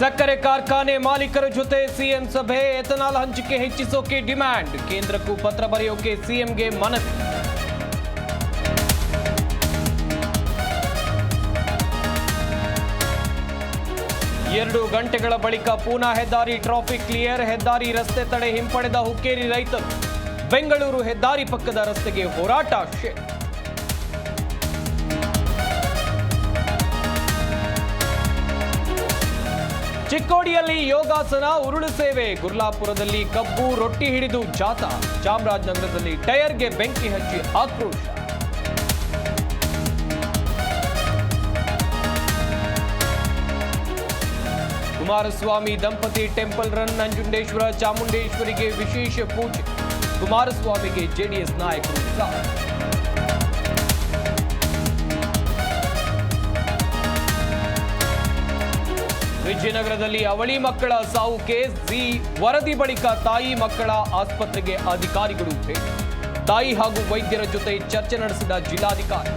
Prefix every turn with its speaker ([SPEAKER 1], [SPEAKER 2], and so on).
[SPEAKER 1] ಸಕ್ಕರೆ ಕಾರ್ಖಾನೆ ಮಾಲೀಕರ ಜೊತೆ ಸಿಎಂ ಸಭೆ, ಎಥನಾಲ್ ಹಂಚಿಕೆ ಹೆಚ್ಚಿಸೋಕೆ ಡಿಮ್ಯಾಂಡ್. ಕೇಂದ್ರಕ್ಕೂ ಪತ್ರ ಬರೆಯೋಕೆ ಸಿಎಂಗೆ ಮನವಿ ಎರಡು ಗಂಟೆಗಳ ಬಳಿಕ ಪೂನಾ ಹೆದ್ದಾರಿ ಟ್ರಾಫಿಕ್ ಕ್ಲಿಯರ್, ಹೆದ್ದಾರಿ ರಸ್ತೆ ತಡೆ ಹಿಂಪಡೆದ ಹುಕ್ಕೇರಿ ರೈತರು. ಬೆಂಗಳೂರು ಹೆದ್ದಾರಿ ಪಕ್ಕದ ರಸ್ತೆಗೆ ಹೋರಾಟ ಚಿಕ್ಕೋಡಿಯಲ್ಲಿ ಯೋಗಾಸನ, ಉರುಳು ಸೇವೆ. ಗುರ್ಲಾಪುರದಲ್ಲಿ ಕಬ್ಬು, ರೊಟ್ಟಿ ಹಿಡಿದು ಜಾಥಾ ಚಾಮರಾಜನಗರದಲ್ಲಿ ಟೈರ್ಗೆ ಬೆಂಕಿ ಹಚ್ಚಿ ಆಕ್ರೋಶ. ಕುಮಾರಸ್ವಾಮಿ ದಂಪತಿ ಟೆಂಪಲ್ ರನ್ ನಂಜುಂಡೇಶ್ವರ ಚಾಮುಂಡೇಶ್ವರಿಗೆ ವಿಶೇಷ ಪೂಜೆ. ಕುಮಾರಸ್ವಾಮಿಗೆ ಜೆಡಿಎಸ್ ನಾಯಕರು ವಿಜಯನಗರದಲ್ಲಿ ಅವಳಿ ಮಕ್ಕಳ ಸಾವು ಕೇಸ್. ಜಿ ವರದಿ ಬಳಿಕ ತಾಯಿ ಮಕ್ಕಳ ಆಸ್ಪತ್ರೆಗೆ ಅಧಿಕಾರಿಗಳು ಭೇಟಿ. ತಾಯಿ ಹಾಗೂ ವೈದ್ಯರ ಜೊತೆ ಚರ್ಚೆ ನಡೆಸಿದ ಜಿಲ್ಲಾಧಿಕಾರಿ.